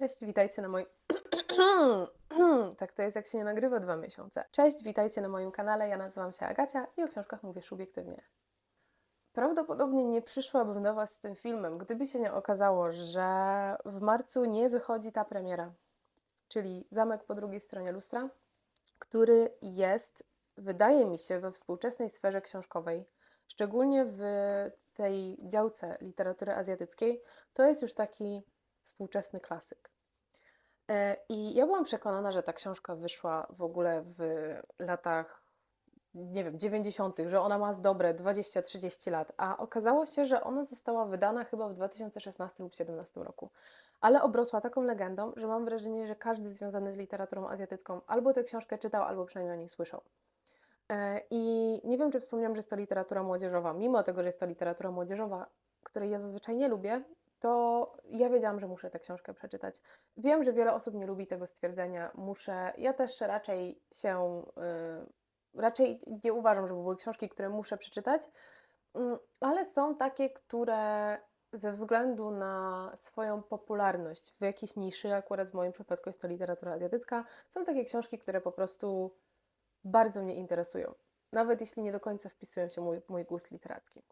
Cześć, witajcie na moim. tak to jest, jak się nie nagrywa dwa miesiące. Cześć, witajcie na moim kanale. Ja nazywam się Agacia i o książkach mówię subiektywnie. Prawdopodobnie nie przyszłabym do Was z tym filmem, gdyby się nie okazało, że w marcu nie wychodzi ta premiera, czyli Zamek po drugiej stronie lustra, który jest, wydaje mi się, we współczesnej sferze książkowej, szczególnie w tej działce literatury azjatyckiej, to jest już taki współczesny klasyk. E, I ja byłam przekonana, że ta książka wyszła w ogóle w latach, nie wiem, 90., że ona ma z dobre 20-30 lat, a okazało się, że ona została wydana chyba w 2016 lub 2017 roku. Ale obrosła taką legendą, że mam wrażenie, że każdy związany z literaturą azjatycką albo tę książkę czytał, albo przynajmniej o niej słyszał. E, I nie wiem, czy wspomniałam, że jest to literatura młodzieżowa. Mimo tego, że jest to literatura młodzieżowa, której ja zazwyczaj nie lubię, to ja wiedziałam, że muszę tę książkę przeczytać. Wiem, że wiele osób nie lubi tego stwierdzenia. Muszę. Ja też raczej się. Yy, raczej nie uważam, że były książki, które muszę przeczytać, yy, ale są takie, które ze względu na swoją popularność w jakiejś niszy, akurat w moim przypadku jest to literatura azjatycka, są takie książki, które po prostu bardzo mnie interesują. Nawet jeśli nie do końca wpisują się w mój, mój gust literacki.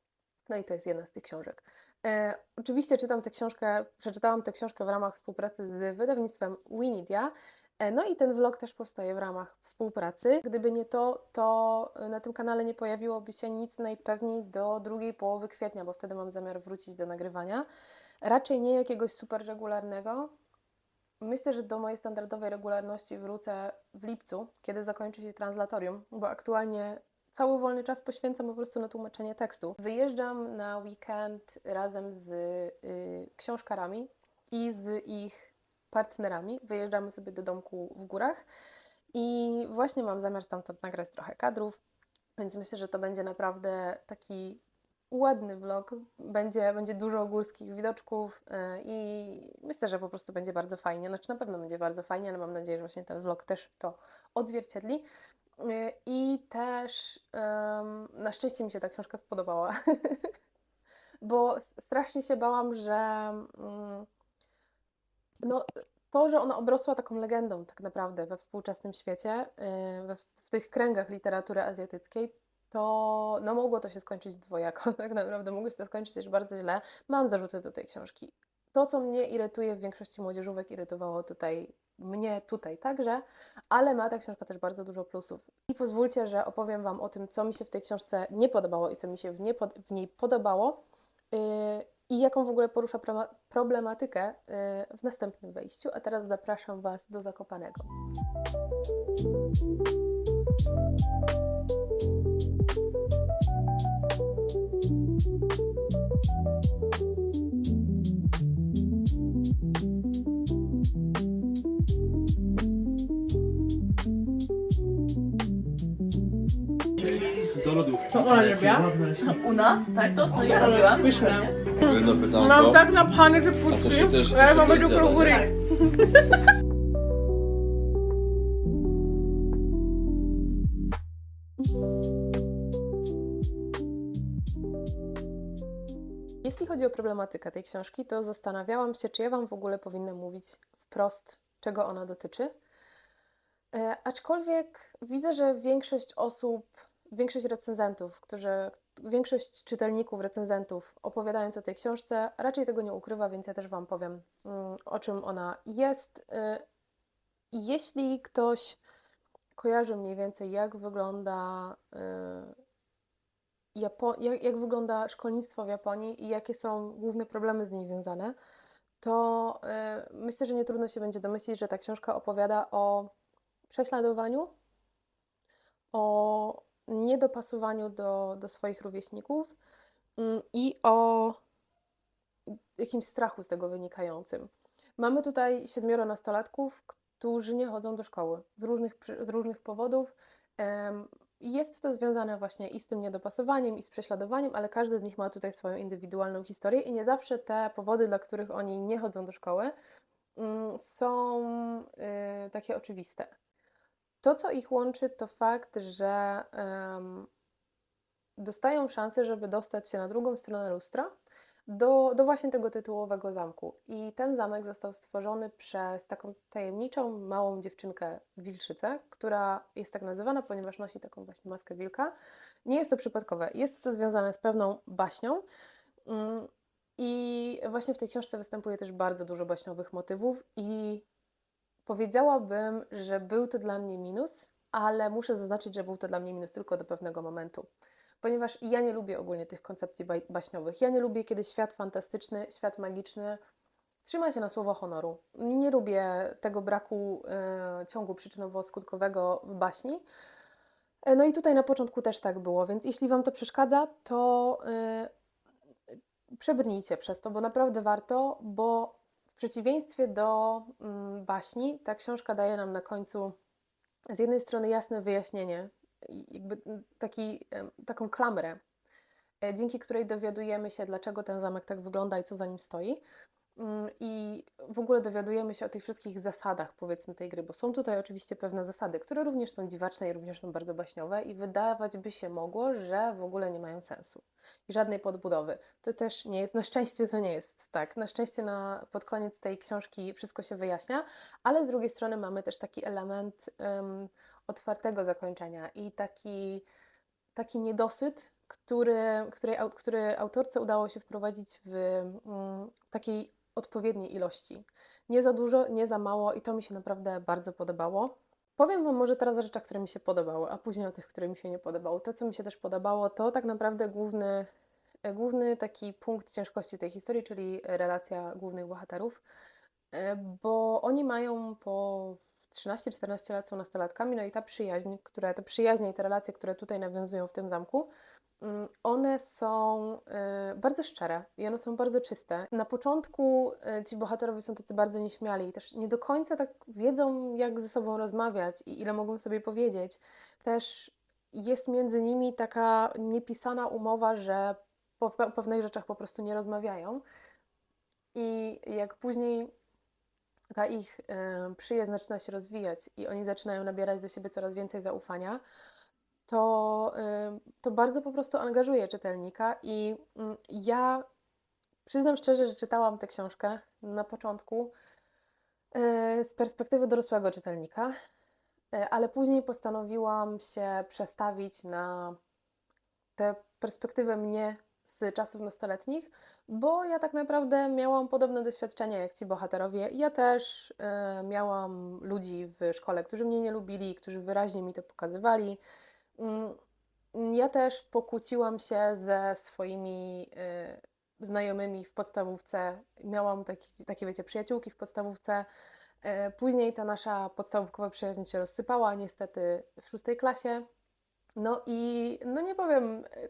No i to jest jedna z tych książek. E, oczywiście czytam tę książkę, przeczytałam tę książkę w ramach współpracy z wydawnictwem Winidia. E, no i ten vlog też powstaje w ramach współpracy. Gdyby nie to, to na tym kanale nie pojawiłoby się nic najpewniej do drugiej połowy kwietnia, bo wtedy mam zamiar wrócić do nagrywania. Raczej nie jakiegoś super regularnego. Myślę, że do mojej standardowej regularności wrócę w lipcu, kiedy zakończy się translatorium, bo aktualnie cały wolny czas poświęcam po prostu na tłumaczenie tekstu. Wyjeżdżam na weekend razem z y, książkarami i z ich partnerami. Wyjeżdżamy sobie do domku w górach i właśnie mam zamiar stamtąd nagrać trochę kadrów, więc myślę, że to będzie naprawdę taki ładny vlog. Będzie, będzie dużo górskich widoczków y, i myślę, że po prostu będzie bardzo fajnie. Znaczy na pewno będzie bardzo fajnie, ale mam nadzieję, że właśnie ten vlog też to odzwierciedli. Y, I też um, na szczęście mi się ta książka spodobała, bo strasznie się bałam, że um, no, to, że ona obrosła taką legendą tak naprawdę we współczesnym świecie, y, we, w tych kręgach literatury azjatyckiej, to no, mogło to się skończyć dwojako. Tak naprawdę mogło się to skończyć też bardzo źle. Mam zarzuty do tej książki. To, co mnie irytuje w większości młodzieżówek, irytowało tutaj mnie tutaj także, ale ma ta książka też bardzo dużo plusów. I pozwólcie, że opowiem Wam o tym, co mi się w tej książce nie podobało i co mi się w, nie pod, w niej podobało yy, i jaką w ogóle porusza problematykę yy, w następnym wejściu. A teraz zapraszam Was do Zakopanego. Do lodów. To ona zrobiła? Una? Tak, to, to ja robiłam. Pyszne. Jedno pytanko. Mam tak napchane te A to pustki, się też- to ja mam też do zjada, góry. Jeśli chodzi o problematykę tej książki, to zastanawiałam się, czy ja Wam w ogóle powinnam mówić wprost, czego ona dotyczy. E, aczkolwiek widzę, że większość osób, większość recenzentów, którzy, większość czytelników, recenzentów opowiadając o tej książce, raczej tego nie ukrywa, więc ja też Wam powiem, mm, o czym ona jest. I jeśli ktoś kojarzy mniej więcej, jak wygląda e, Japo- jak, jak wygląda szkolnictwo w Japonii i jakie są główne problemy z nim związane, to y, myślę, że nie trudno się będzie domyślić, że ta książka opowiada o prześladowaniu, o niedopasowaniu do, do swoich rówieśników mm, i o jakimś strachu z tego wynikającym. Mamy tutaj siedmioro nastolatków, którzy nie chodzą do szkoły z różnych, z różnych powodów. Jest to związane właśnie i z tym niedopasowaniem, i z prześladowaniem, ale każdy z nich ma tutaj swoją indywidualną historię i nie zawsze te powody, dla których oni nie chodzą do szkoły, mm, są y, takie oczywiste. To, co ich łączy, to fakt, że em, dostają szansę, żeby dostać się na drugą stronę lustra, do, do właśnie tego tytułowego zamku. I ten zamek został stworzony przez taką tajemniczą, małą dziewczynkę wilczycę, która jest tak nazywana, ponieważ nosi taką właśnie maskę wilka. Nie jest to przypadkowe, jest to związane z pewną baśnią. Mm, I właśnie w tej książce występuje też bardzo dużo baśniowych motywów i powiedziałabym, że był to dla mnie minus, ale muszę zaznaczyć, że był to dla mnie minus tylko do pewnego momentu. Ponieważ ja nie lubię ogólnie tych koncepcji baśniowych. Ja nie lubię, kiedy świat fantastyczny, świat magiczny trzyma się na słowo honoru. Nie lubię tego braku e, ciągu przyczynowo-skutkowego w baśni. E, No i tutaj na początku też tak było, więc jeśli Wam to przeszkadza, to e, przebrnijcie przez to, bo naprawdę warto, bo przeciwieństwie do mm, baśni, ta książka daje nam na końcu z jednej strony jasne wyjaśnienie, jakby mm, taki, taką klamrę, e, dzięki której dowiadujemy się, dlaczego ten zamek tak wygląda i co za nim stoi. Mm, I w ogóle dowiadujemy się o tych wszystkich zasadach, powiedzmy, tej gry, bo są tutaj oczywiście pewne zasady, które również są dziwaczne i również są bardzo baśniowe, i wydawać by się mogło, że w ogóle nie mają sensu i żadnej podbudowy. To też nie jest, na szczęście to nie jest tak. Na szczęście na, pod koniec tej książki wszystko się wyjaśnia, ale z drugiej strony mamy też taki element em, otwartego zakończenia i taki, taki niedosyt, który, której, który autorce udało się wprowadzić w mm, takiej odpowiedniej ilości. Nie za dużo, nie za mało i to mi się naprawdę bardzo podobało. Powiem Wam może teraz o rzeczach, które mi się podobały, a później o tych, które mi się nie podobały. To, co mi się też podobało, to tak naprawdę główny, e, główny taki punkt ciężkości tej historii, czyli relacja głównych bohaterów, e, bo oni mają po 13-14 lat, są nastolatkami, no i ta przyjaźń, która, te przyjaźnie i te relacje, które tutaj nawiązują w tym zamku, one są e, bardzo szczere i one są bardzo czyste. Na początku e, ci bohaterowie są tacy bardzo nieśmiali i też nie do końca tak wiedzą, jak ze sobą rozmawiać i ile mogą sobie powiedzieć. Też jest między nimi taka niepisana umowa, że po pe- pewnych rzeczach po prostu nie rozmawiają. I jak później ta ich e, przyjaźń zaczyna się rozwijać i oni zaczynają nabierać do siebie coraz więcej zaufania, to, to bardzo po prostu angażuje czytelnika i mm, ja przyznam szczerze, że czytałam tę książkę na początku y, z perspektywy dorosłego czytelnika, y, ale później postanowiłam się przestawić na tę perspektywę mnie z czasów nastoletnich, bo ja tak naprawdę miałam podobne doświadczenie jak ci bohaterowie. Ja też y, miałam ludzi w szkole, którzy mnie nie lubili, którzy wyraźnie mi to pokazywali. Mm, Ja też pokłóciłam się ze swoimi y, znajomymi w podstawówce. Miałam taki, takie, wiecie, przyjaciółki w podstawówce. E, Później ta nasza podstawówkowa przyjaźń się rozsypała, niestety w szóstej klasie. No i no nie powiem, e,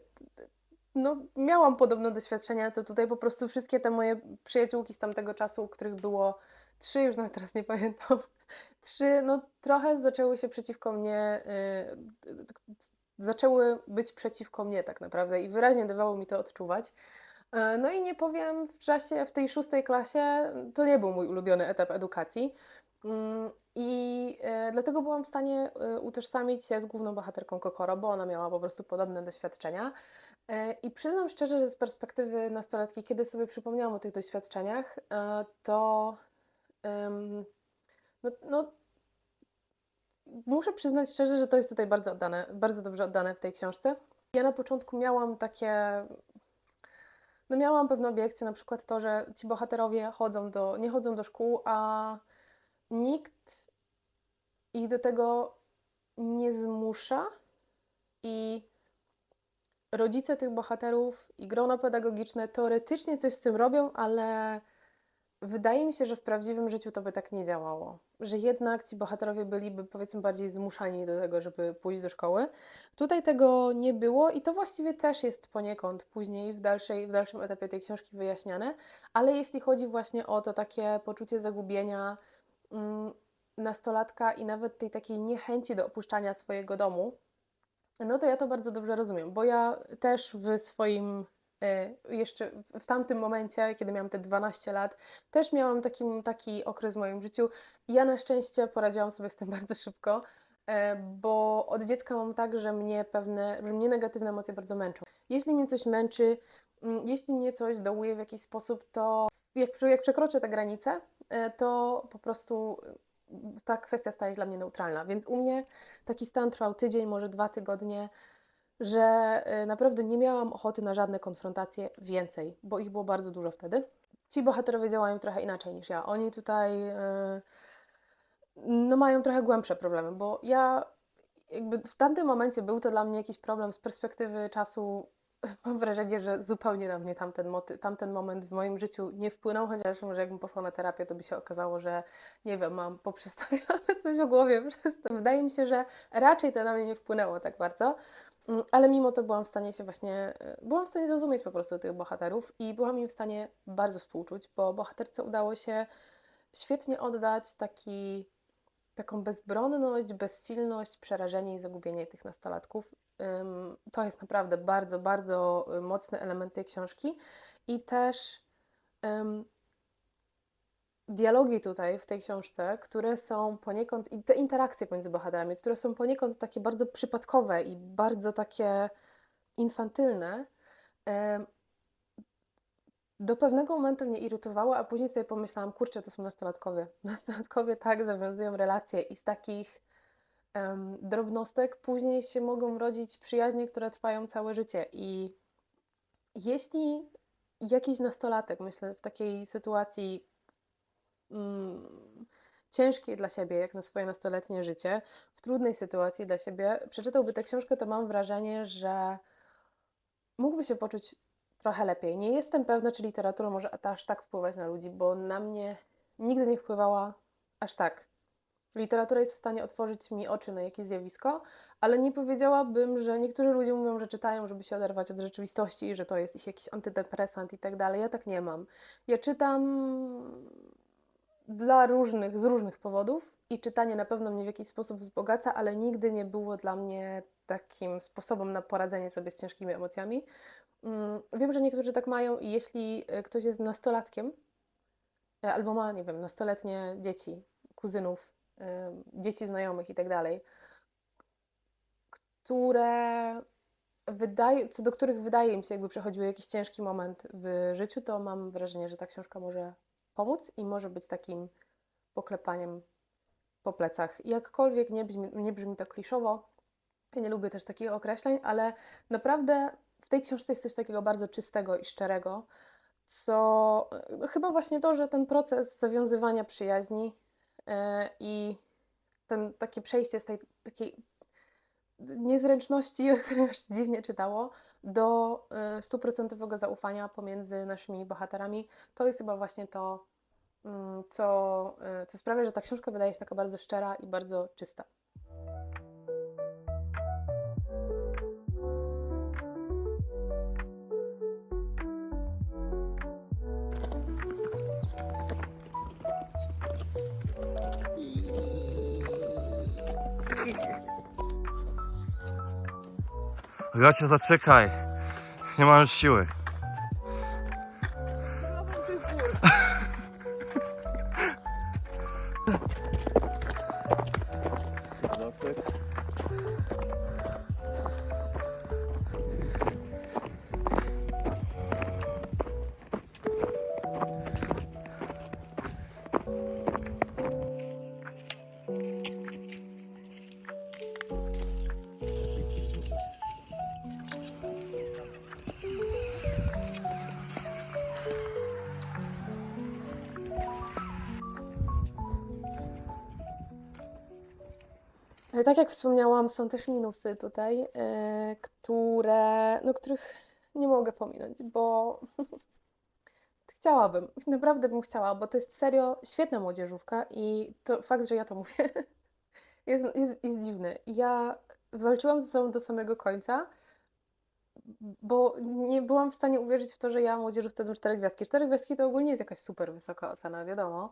no miałam podobne doświadczenia, co tutaj po prostu wszystkie te moje przyjaciółki z tamtego czasu, których było trzy, już nawet teraz nie pamiętam, trzy, no trochę zaczęły się przeciwko mnie, y, zaczęły być przeciwko mnie tak naprawdę i wyraźnie dawało mi to odczuwać. E, No i nie powiem, w czasie, w tej szóstej klasie, to nie był mój ulubiony etap edukacji. Mm, I e, dlatego byłam w stanie e, utożsamić się z główną bohaterką Kokoro, bo ona miała po prostu podobne doświadczenia. E, I przyznam szczerze, że z perspektywy nastolatki, kiedy sobie przypomniałam o tych doświadczeniach, to no, no, muszę przyznać szczerze, że to jest tutaj bardzo oddane, bardzo dobrze oddane w tej książce. Ja na początku miałam takie. No miałam pewne obiekcje, na przykład to, że ci bohaterowie chodzą do, nie chodzą do szkół, a nikt ich do tego nie zmusza i rodzice tych bohaterów i grono pedagogiczne teoretycznie coś z tym robią, ale wydaje mi się, że w prawdziwym życiu to by tak nie działało. Że jednak ci bohaterowie byliby powiedzmy bardziej zmuszani do tego, żeby pójść do szkoły. Tutaj tego nie było i to właściwie też jest poniekąd później w, dalszej, w dalszym etapie tej książki wyjaśniane, ale jeśli chodzi właśnie o to takie poczucie zagubienia mm, nastolatka i nawet tej takiej niechęci do opuszczania swojego domu, no to ja to bardzo dobrze rozumiem, bo ja też w swoim, jeszcze w- tamtym momencie, kiedy miałam te 12 lat, też miałam taki, taki okres w moim życiu. Ja na szczęście poradziłam sobie z tym bardzo szybko, e, bo od dziecka mam tak, że mnie pewne, że mnie negatywne emocje bardzo męczą. Jeśli mnie coś męczy, mm, jeśli mnie coś dołuje w jakiś sposób, to jak, jak przekroczę tę granicę, e, to po prostu ta kwestia staje się dla mnie neutralna. Więc u mnie taki stan trwał tydzień, może dwa tygodnie, że e, naprawdę nie miałam ochoty na żadne konfrontacje więcej, bo ich było bardzo dużo wtedy. Ci bohaterowie działają trochę inaczej niż ja. Oni tutaj e, no, mają trochę głębsze problemy, bo ja jakby w tamtym momencie był to dla mnie jakiś problem z perspektywy czasu. Mam wrażenie, że zupełnie na mnie tamten, moty, tamten moment w moim życiu nie wpłynął, chociaż może jakbym poszła na terapię, to by się okazało, że nie wiem, mam poprzestawione coś w głowie przez to. Wydaje mi się, że raczej to na mnie nie wpłynęło tak bardzo, ale mimo to byłam w stanie się właśnie, y, byłam w stanie zrozumieć po prostu tych bohaterów i byłam im w stanie bardzo współczuć, bo bohaterce udało się świetnie oddać taki taką bezbronność, bezsilność, przerażenie i zagubienie tych nastolatków. To jest naprawdę bardzo, bardzo y, mocny element tej książki. I też dialogi tutaj w tej książce, które są poniekąd, i te interakcje pomiędzy bohaterami, które są poniekąd takie bardzo przypadkowe i bardzo takie infantylne, do pewnego momentu mnie irytowało, a później sobie pomyślałam, kurczę, to są nastolatkowie. Nastolatkowie tak zawiązują relacje i z takich em, drobnostek później się mogą rodzić przyjaźnie, które trwają całe życie. I jeśli jakiś nastolatek, myślę, w takiej sytuacji mm, ciężkiej dla siebie, jak na swoje nastoletnie życie, w trudnej sytuacji dla siebie, przeczytałby tę książkę, to mam wrażenie, że mógłby się poczuć trochę lepiej. Nie jestem pewna, czy literatura może aż tak wpływać na ludzi, bo na mnie nigdy nie wpływała aż tak. Literatura jest w stanie otworzyć mi oczy na jakieś zjawisko, ale nie powiedziałabym, że niektórzy ludzie mówią, że czytają, żeby się oderwać od rzeczywistości i że to jest ich jakiś antydepresant i tak dalej. Ja tak nie mam. Ja czytam dla różnych, z różnych powodów i czytanie na pewno mnie w jakiś sposób wzbogaca, ale nigdy nie było dla mnie takim sposobem na poradzenie sobie z ciężkimi emocjami. Mm, Wiem, że niektórzy tak mają i jeśli e, ktoś jest nastolatkiem e, albo ma, nie wiem, nastoletnie dzieci, kuzynów, e, dzieci znajomych i tak dalej, które wydaje, co do których wydaje im się, jakby przechodziły jakiś ciężki moment w życiu, to mam wrażenie, że ta książka może pomóc i może być takim poklepaniem po plecach. Jakkolwiek nie brzmi, nie brzmi to kliszowo, ja nie lubię też takich określeń, ale naprawdę w tej książce jest coś takiego bardzo czystego i szczerego, co e, chyba właśnie to, że ten proces zawiązywania przyjaźni e, i ten takie przejście z tej takiej niezręczności, o której się dziwnie czytało, do e, stuprocentowego zaufania pomiędzy naszymi bohaterami, to jest chyba właśnie to, mm, co, e, co sprawia, że ta książka wydaje się taka bardzo szczera i bardzo czysta. Gacia, zaczekaj. Nie mam już siły. Tak jak wspomniałam, są też minusy tutaj, e, które, no, których nie mogę pominąć, bo chciałabym, naprawdę bym chciała, bo to jest serio świetna młodzieżówka i to fakt, że ja to mówię, jest, jest, jest dziwny. Ja walczyłam ze sobą do samego końca, bo nie byłam w stanie uwierzyć w to, że ja młodzieżówce dam cztery gwiazdki. Cztery gwiazdki to ogólnie jest jakaś super wysoka ocena, wiadomo.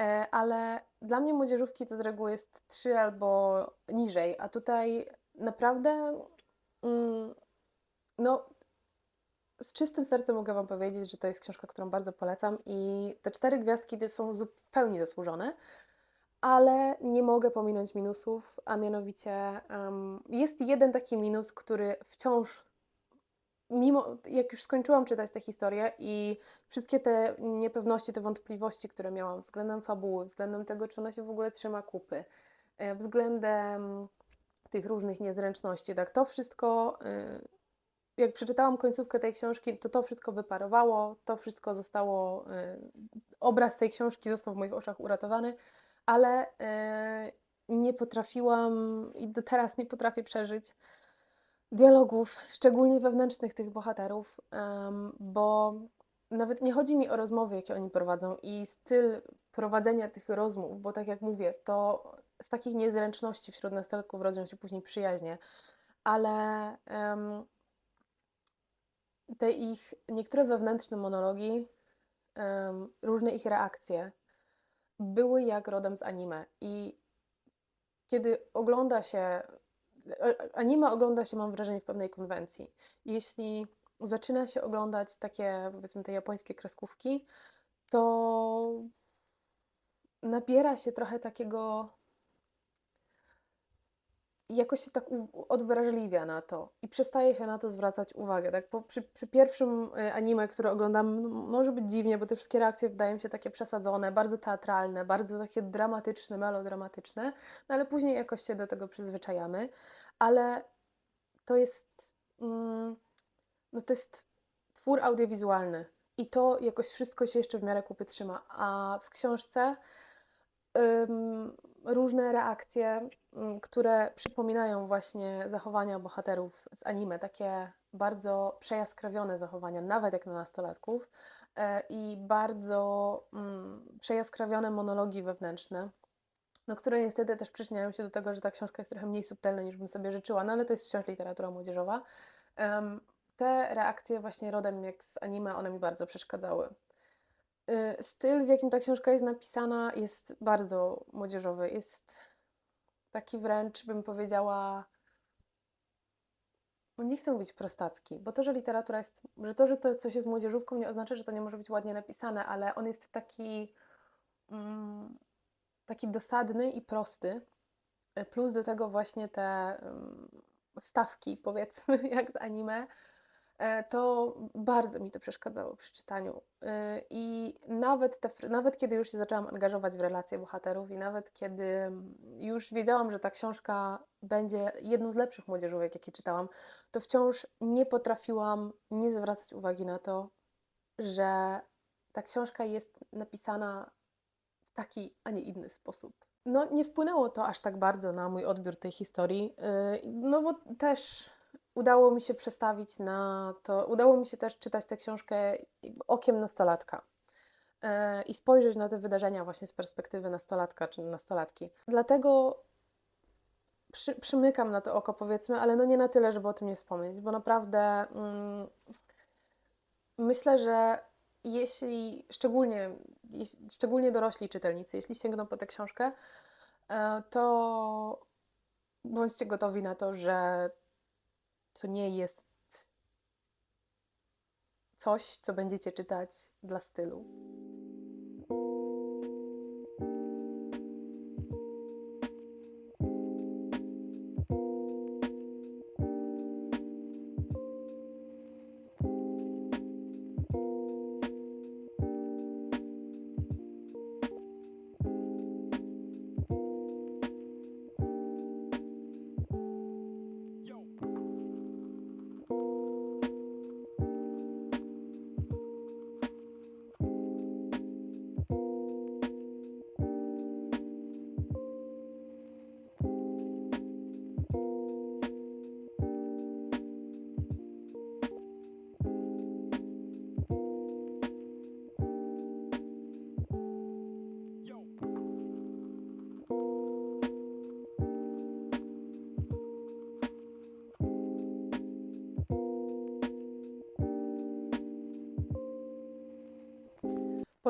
E, ale dla mnie młodzieżówki to z reguły jest 3 albo niżej, a tutaj naprawdę mm, no z czystym sercem mogę Wam powiedzieć, że to jest książka, którą bardzo polecam i te cztery gwiazdki to są zupełnie zasłużone, ale nie mogę pominąć minusów, a mianowicie em, jest jeden taki minus, który wciąż mimo, jak już skończyłam czytać tę historię i wszystkie te niepewności, te wątpliwości, które miałam względem fabuły, względem tego, czy ona się w ogóle trzyma kupy, e, względem tych różnych niezręczności, tak, to wszystko, y, jak przeczytałam końcówkę tej książki, to to wszystko wyparowało, to wszystko zostało, y, obraz tej książki został w moich oczach uratowany, ale nie potrafiłam i do teraz nie potrafię przeżyć dialogów, szczególnie wewnętrznych tych bohaterów, bo nawet nie chodzi mi o rozmowy, jakie oni prowadzą i styl prowadzenia tych rozmów, bo tak jak mówię, to z takich niezręczności wśród nastolatków rodzą się później przyjaźnie, ale te ich niektóre wewnętrzne monologi, różne ich reakcje były jak rodem z anime i kiedy ogląda się anime ogląda się, mam wrażenie, w pewnej konwencji. Jeśli zaczyna się oglądać takie, powiedzmy, te japońskie kreskówki, to nabiera się trochę takiego. Jakoś się tak odwrażliwia na to i przestaje się na to zwracać uwagę. Tak? Po, przy, przy pierwszym y, anime, które oglądam, może być dziwnie, bo te wszystkie reakcje wydają się takie przesadzone, bardzo teatralne, bardzo takie dramatyczne, melodramatyczne, no ale później jakoś się do tego przyzwyczajamy. Ale to jest. Mm, no to jest twór audiowizualny i to jakoś wszystko się jeszcze w miarę kupy trzyma. A w książce ym, różne reakcje, ym, które przypominają właśnie zachowania bohaterów z anime, takie bardzo przejaskrawione zachowania, nawet jak na nastolatków, e, i bardzo mm, przejaskrawione monologi wewnętrzne no, które niestety też przyczyniają się do tego, że ta książka jest trochę mniej subtelna niż bym sobie życzyła, no ale to jest wciąż literatura młodzieżowa. Te reakcje właśnie rodem jak z anime, one mi bardzo przeszkadzały. Y, Styl, w jakim ta książka jest napisana, jest bardzo młodzieżowy. Jest taki wręcz, bym powiedziała, no nie chcę mówić prostacki, bo to, że literatura jest, że to, że to coś jest młodzieżówką, nie oznacza, że to nie może być ładnie napisane, ale on jest taki, mm, taki dosadny i prosty. E, Plus do tego właśnie te mm, wstawki, powiedzmy, jak z anime, to bardzo mi to przeszkadzało przy czytaniu. E, I nawet, te, nawet kiedy już się zaczęłam angażować w relacje bohaterów i nawet kiedy już wiedziałam, że ta książka będzie jedną z lepszych młodzieżówek, jakie czytałam, to wciąż nie potrafiłam nie zwracać uwagi na to, że ta książka jest napisana w taki, a nie inny sposób. No, nie wpłynęło to aż tak bardzo na mój odbiór tej historii, yy, no bo też udało mi się przestawić na to, udało mi się też czytać tę książkę okiem nastolatka yy, i spojrzeć na te wydarzenia właśnie z perspektywy nastolatka czy nastolatki. Dlatego przy, przymykam na to oko, powiedzmy, ale no nie na tyle, żeby o tym nie wspomnieć, bo naprawdę mm, myślę, że jeśli szczególnie, jeśli, szczególnie dorośli czytelnicy, jeśli sięgną po tę książkę, e, to bądźcie gotowi na to, że to nie jest coś, co będziecie czytać dla stylu.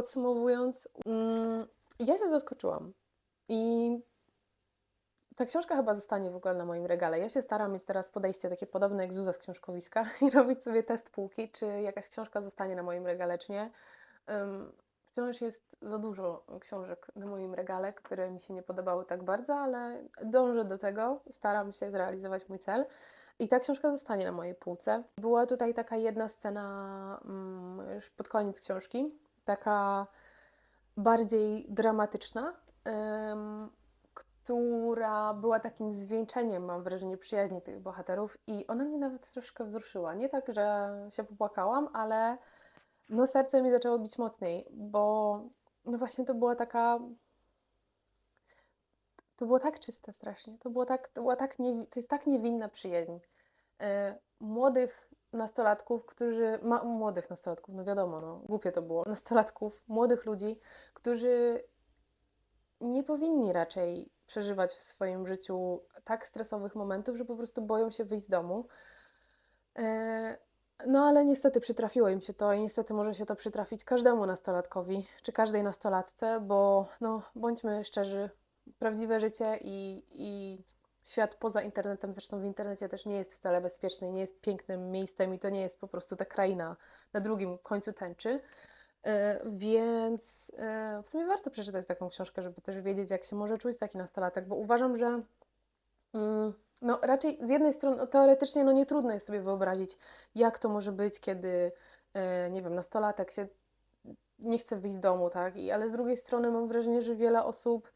Podsumowując, mm, ja się zaskoczyłam i ta książka chyba zostanie w ogóle na moim regale. Ja się staram mieć teraz podejście takie podobne jak Zuza z książkowiska i robić sobie test półki, czy jakaś książka zostanie na moim regale, czy nie. Wciąż jest za dużo książek na moim regale, które mi się nie podobały tak bardzo, ale dążę do tego, staram się zrealizować mój cel. I ta książka zostanie na mojej półce. Była tutaj taka jedna scena mm, już pod koniec książki, taka bardziej dramatyczna, em, która była takim zwieńczeniem, mam wrażenie, przyjaźni tych bohaterów i ona mnie nawet troszkę wzruszyła. Nie tak, że się popłakałam, ale no serce mi zaczęło bić mocniej, bo no właśnie to była taka to było tak czyste strasznie. To było tak, to była tak nie, to jest tak niewinna przyjaźń. E, młodych nastolatków, którzy, ma, młodych nastolatków, no wiadomo, no, głupie to było, nastolatków, młodych ludzi, którzy nie powinni raczej przeżywać w swoim życiu tak stresowych momentów, że po prostu boją się wyjść z domu. E, no ale niestety przytrafiło im się to i niestety może się to przytrafić każdemu nastolatkowi, czy każdej nastolatce, bo no, bądźmy szczerzy, prawdziwe życie i, i świat poza internetem, zresztą w internecie też nie jest wcale bezpieczny, nie jest pięknym miejscem i to nie jest po prostu ta kraina na drugim końcu tęczy. E, Więc e, w sumie warto przeczytać taką książkę, żeby też wiedzieć, jak się może czuć taki nastolatek, bo uważam, że mm, no raczej z jednej strony no, teoretycznie no nie trudno jest sobie wyobrazić, jak to może być, kiedy e, nie wiem, nastolatek się nie chce wyjść z domu, tak? I, ale z drugiej strony mam wrażenie, że wiele osób,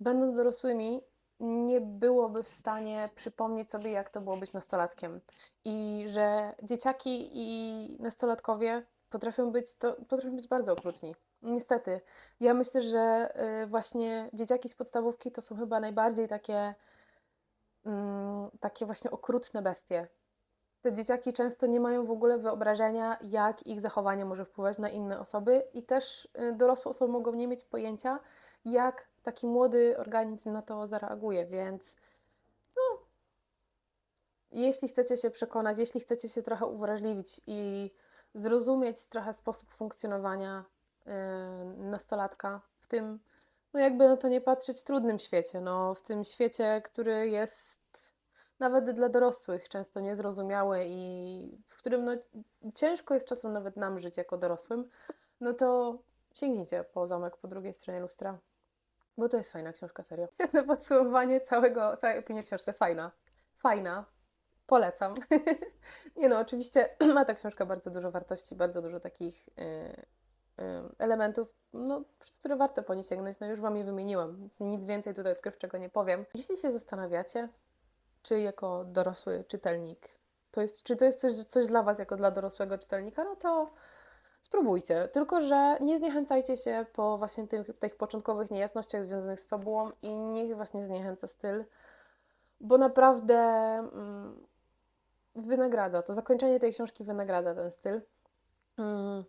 będąc dorosłymi, nie byłoby w stanie przypomnieć sobie, jak to było być nastolatkiem. I że dzieciaki i nastolatkowie potrafią być, to, potrafią być bardzo okrutni. Niestety. Ja myślę, że y, właśnie dzieciaki z podstawówki to są chyba najbardziej takie, mm, takie właśnie okrutne bestie. Te dzieciaki często nie mają w ogóle wyobrażenia, jak ich zachowanie może wpływać na inne osoby, i też y, dorosłe osoby mogą nie mieć pojęcia, jak taki młody organizm na to zareaguje, więc no, jeśli chcecie się przekonać, jeśli chcecie się trochę uwrażliwić i zrozumieć trochę sposób funkcjonowania yy, nastolatka w tym, no jakby na to nie patrzeć, trudnym świecie, no w tym świecie, który jest nawet dla dorosłych często niezrozumiały i w którym no, ciężko jest czasem nawet nam żyć jako dorosłym, no to sięgnijcie po zamek po drugiej stronie lustra. Bo to jest fajna książka, serio. Świetne podsumowanie całego, całej opinii o książce. Fajna. Fajna. Polecam. Nie no, oczywiście ma ta książka bardzo dużo wartości, bardzo dużo takich y, y, elementów, no, przez które warto po nie sięgnąć. No już Wam je wymieniłam, więc nic więcej tutaj odkrywczego nie powiem. Jeśli się zastanawiacie, czy jako dorosły czytelnik, to jest, czy to jest coś, coś dla Was jako dla dorosłego czytelnika, no to spróbujcie. Tylko, że nie zniechęcajcie się po właśnie tych, tych początkowych niejasnościach związanych z fabułą i niech Was nie zniechęca styl, bo naprawdę mm, wynagradza. To zakończenie tej książki wynagradza ten styl. Mm,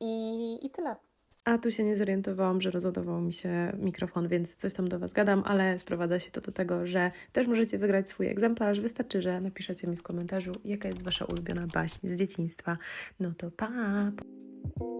i, I tyle. A tu się nie zorientowałam, że rozładował mi się mikrofon, więc coś tam do Was gadam, ale sprowadza się to do tego, że też możecie wygrać swój egzemplarz. Wystarczy, że napiszecie mi w komentarzu, jaka jest Wasza ulubiona baśń z dzieciństwa. No to pa! thank you